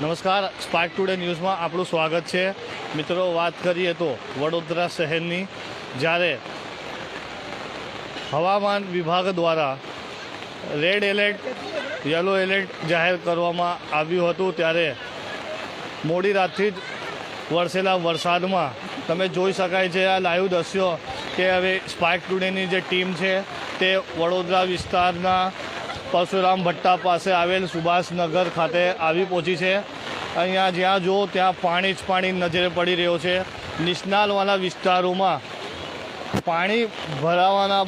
નમસ્કાર spark today ન્યૂઝમાં આપણું સ્વાગત છે. મિત્રો, વાત કરીએ તો વડોદરા શહેરની, જ્યારે હવામાન વિભાગ દ્વારા રેડ એલર્ટ, યલો એલર્ટ જાહેર કરવામાં આવ્યું હતું, ત્યારે મોડી રાતથી જ વરસેલા વરસાદમાં તમે જોઈ શકાય છે, આ લાઈવ દ્રશ્યો કે હવે સ્પાર્ક ટુડેની જે ટીમ છે, તે વડોદરા વિસ્તારના પરશુરામ ભટ્ટા પાસે આવેલ સુભાષનગર ખાતે આવી પહોંચી છે. અહીંયા જ્યાં જુઓ ત્યાં પાણી જ પાણી નજરે પડી રહ્યો છે. નિષ્ણાલવાળા વિસ્તારોમાં પાણી ભરાવાના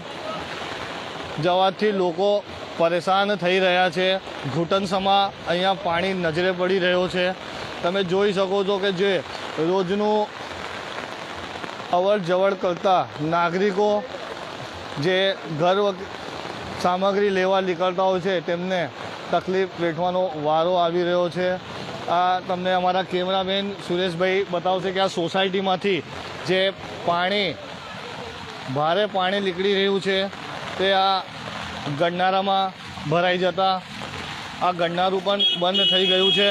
જવાથી લોકો પરેશાન થઈ રહ્યા છે. ઘૂંટણસમાં અહીંયા પાણી નજરે પડી રહ્યો છે. તમે જોઈ શકો છો કે જે રોજનું અવર જવર કરતા નાગરિકો જે ઘર સામગ્રી લેવા નીકળતા હોય છે, તેમને તકલીફ વેઠવાનો વારો આવી રહ્યો છે. આ તમને અમારા કેમેરામેન સુરેશભાઈ બતાવશે કે આ સોસાયટીમાંથી જે પાણી, ભારે પાણી નીકળી રહ્યું છે, તે આ ગરનારામાં ભરાઈ જતા, આ ગરનારું પણ બંધ થઈ ગયું છે.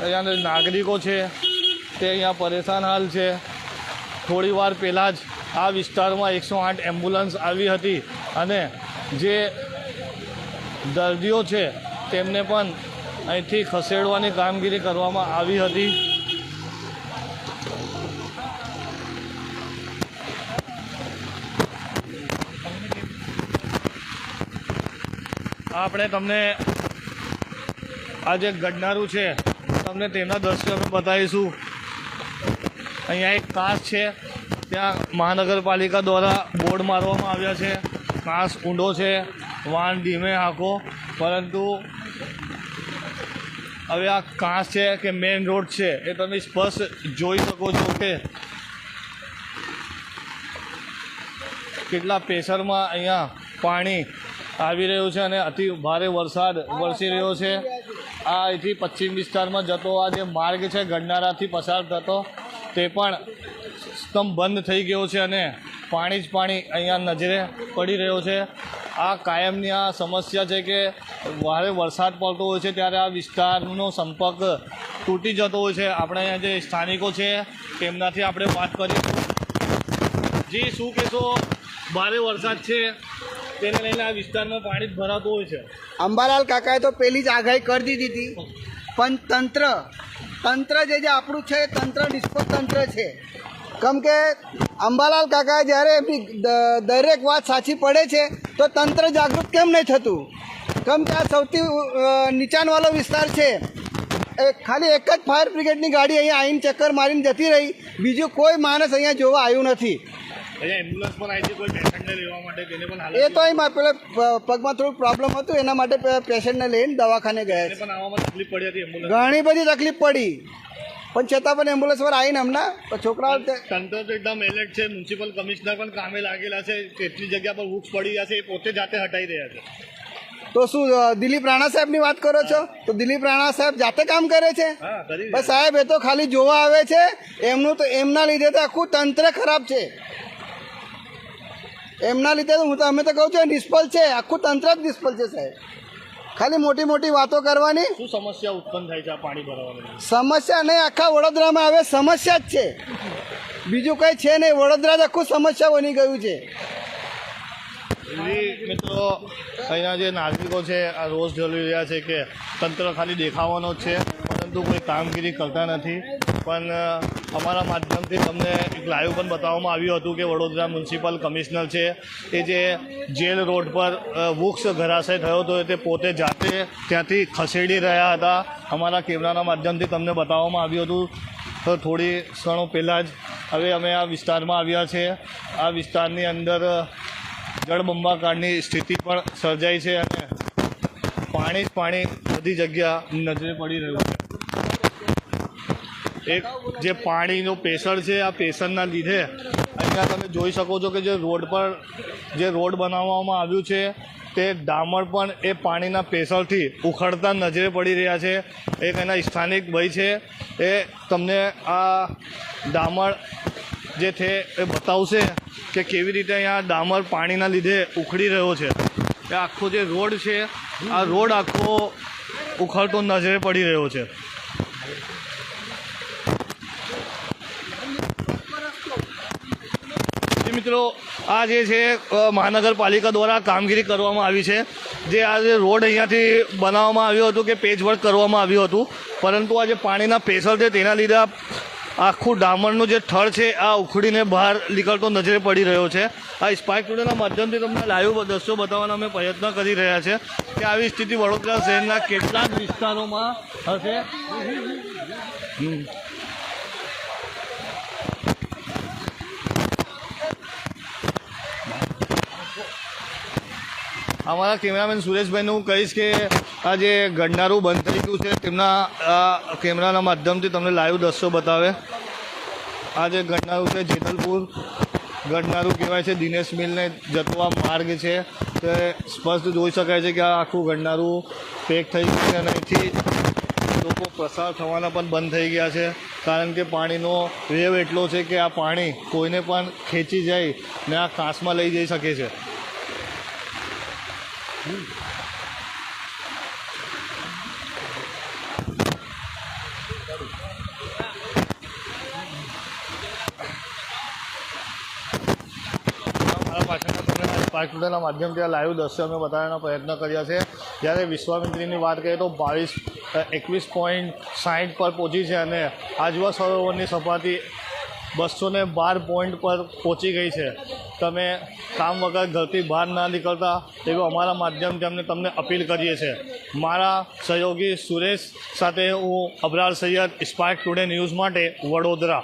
અહીંયા નાગરિકો છે, તે અહીંયા પરેશાન હાલ છે. થોડી વાર પહેલાં જ આ વિસ્તારમાં એકસો આઠ એમ્બ્યુલન્સ આવી હતી અને જે દર્દીઓ છે, તેમને પણ અહીંથી ખસેડવાની કામગીરી કરવામાં આવી હતી. આપણે તમને આ જે ગડનારું છે, તમને તેના દ્રશ્યો અમે બતાવીશું. અહીંયા એક કાસ છે, ત્યાં મહાનગરપાલિકા દ્વારા બોર્ડ મારવામાં આવ્યા છે. કાંસ ઊંડો છે. વાન ધીમે હાંકો. પરંતુ હવે આ કાંસ છે કે મેઇન રોડ છે એ તમે સ્પષ્ટ જોઈ શકો છો કે કેટલા પ્રેશરમાં અહીંયા પાણી આવી રહ્યું છે અને અતિ ભારે વરસાદ વરસી રહ્યો છે. આ અહીંથી પશ્ચિમ વિસ્તારમાં જતો આ જે માર્ગ છે ગરનારાથી પસાર થતો તે પણ સ્તંભ બંધ થઈ ગયો છે અને પાણી જ પાણી અહીંયા નજરે પડી રહ્યો છે. આ કાયમની આ સમસ્યા છે કે ભારે વરસાદ પડતો હોય છે ત્યારે આ વિસ્તારનો સંપર્ક તૂટી જતો હોય છે. આપણે અહીંયા જે સ્થાનિકો છે તેમનાથી આપણે વાત કરીએ. જી, શું કહેશો? ભારે વરસાદ છે. તેને લઈને આ વિસ્તારમાં પાણી જ ભરાતું હોય છે. અંબાલાલ કાકાએ તો પહેલી જ આગાહી કરી દીધી હતી. પણ તંત્ર તંત્ર જે જે આપણું છે, તંત્ર, નિષ્ફળ તંત્ર છે. કેમ કે અંબાલાલ કાકા જ્યારે એમની દરેક વાત સાચી પડે છે તો તંત્ર જાગૃત કેમ નહીં થતું? કેમ કે આ સૌથી નીચાણવાળો વિસ્તાર છે. ખાલી એક જ ફાયર બ્રિગેડની ગાડી અહીંયા આવીને ચક્કર મારીને જતી રહી. બીજું કોઈ માણસ અહીંયા જોવા આવ્યું નથી. એ તો અહીં પેલા પગમાં થોડું પ્રોબ્લેમ હતું એના માટે પેશન્ટને લઈને દવાખાને ગયા ઘણી બધી તકલીફ પડી. પણ છતાં પણ એમ્બ્યુલન્સ પર આવીને હમણાં તો છોકરાઓ તંત્ર તો એકદમ એલર્ટ છે મ્યુનિસિપલ કમિશનર પણ કામે લાગેલા છે કેટલી જગ્યા પર વૃક્ષ પડી ગયા છે એ પોતે જાતે હટાઈ રહ્યા છે. તો શું દિલીપ રાણા સાહેબની વાત કરો છો? તો દિલીપ રાણા સાહેબ જાતે કામ કરે છે? બસ સાહેબ એ તો ખાલી જોવા આવે છે એમનું તો એમના લીધે તો આખું તંત્ર ખરાબ છે. એમના લીધે તો હું તો અમે તો કહું છું નિષ્ફળ છે આખું તંત્ર જ નિષ્ફળ છે સાહેબ. ખાલી મોટી મોટી વાતો કરવાની? શું સમસ્યા ઉત્પન્ન થાય છે આ પાણી ભરાવાની? સમસ્યા નહીં આખા વડોદરામાં હવે સમસ્યા જ છે. બીજું કંઈ છે નહીં વડોદરા જ આખું સમસ્યા બની ગયું છે. મિત્રો અહીંના જે નાગરિકો છે આ રોષ જલી રહ્યા છે કે તંત્ર ખાલી દેખાવાનો જ છે પરંતુ કોઈ કામગીરી કરતા નથી. પણ અમારા માધ્યમથી તમને એક લાઈવ પણ બતાવવામાં આવ્યું હતું કે વડોદરા મ્યુનિસિપલ કમિશનર છે. એ જે જેલ રોડ પર વૃક્ષ ઘરાશય થયો હતો તે પોતે જાતે ત્યાંથી ખસેડી રહ્યા હતા. અમારા કેમેરાના માધ્યમથી તમને બતાવવામાં આવ્યું હતું. તો થોડી ક્ષણો પહેલાં જ હવે અમે આ વિસ્તારમાં આવ્યા છે. આ વિસ્તારની અંદર જળબંબાકારની સ્થિતિ પણ સર્જાઈ છે અને પાણી જ પાણી બધી જગ્યા નજરે પડી રહ્યું એક જે પાણીનું પ્રેશર છે, આ પ્રેશરના લીધે અહીંયા તમે જોઈ શકો છો કે જે રોડ પર જે રોડ બનાવવામાં આવ્યું છે, તે ડામર પણ એ પાણીના પ્રેશરથી ઉખડતા નજરે પડી રહ્યા છે. એક એના સ્થાનિક ભાઈ છે, એ તમને આ ડામર જે છે, એ બતાવશે કે કેવી રીતે અહીંયા ડામર પાણીના લીધે ઉખડી રહ્યો છે. એ આખો જે રોડ છે, આ રોડ આખો ઉખડતો નજરે પડી રહ્યો છે. મિત્રો, આ જે છે મહાનગરપાલિકા દ્વારા કામગીરી કરવામાં આવી છે. જે આ જે રોડ અહીંયાથી બનાવવામાં આવ્યો હતું કે પેચવર્ક કરવામાં આવ્યું હતું. પરંતુ આ જે પાણીના પ્રેશર છે તેના લીધે આખું ડામરનું જે થળ છે, આ ઉખડીને બહાર નીકળતો નજરે પડી રહ્યો છે. આ સ્પાઇક ટુડેના માધ્યમથી તમને લાઈવ દ્રશ્યો બતાવવાનો અમે પ્રયત્ન કરી રહ્યા છે કે આવી સ્થિતિ વડોદરા શહેરના કેટલાક વિસ્તારોમાં હશે. અમારા કેમેરામેન સુરેશભાઈને હું કહીશ કે આ જે ઘડનારું બંધ થઈ ગયું છે, તેમના કેમેરાના માધ્યમથી તમને લાઈવ દ્રશ્યો બતાવે. આ જે ઘડનારું છે, જેતલપુર ઘડનારું કહેવાય છે, દિનેશ મિલને જતો માર્ગ છે. તે સ્પષ્ટ જોઈ શકાય છે કે આ આખું ઘડનારું પેક થઈ ગયું છે અને અહીંથી લોકો પસાર થવાના પણ બંધ થઈ ગયા છે. કારણ કે પાણીનો વેવ એટલો છે કે આ પાણી કોઈને પણ ખેંચી જાય ને આ કાંસમાં લઈ જઈ શકે છે. ટુડેના માધ્યમથી આ લાઈવ દ્રશ્ય અમે બતાવવાનો પ્રયત્ન કર્યા છે. જ્યારે વિશ્વામિત્રીની વાત કરીએ તો બાવીસ એકવીસ પોઈન્ટ સાઠ પર પહોંચી છે અને આજવા સરોવરની સપાટી બસો ને બાર પોઈન્ટ પર પહોંચી ગઈ છે. તમે કામ વગર ઘરથી બહાર ના નીકળતા એવું અમારા માધ્યમથી અમને તમને અપીલ કરીએ છીએ. મારા સહયોગી સુરેશ સાથે હું Abrar Sayed Spark Today News માટે વડોદરા.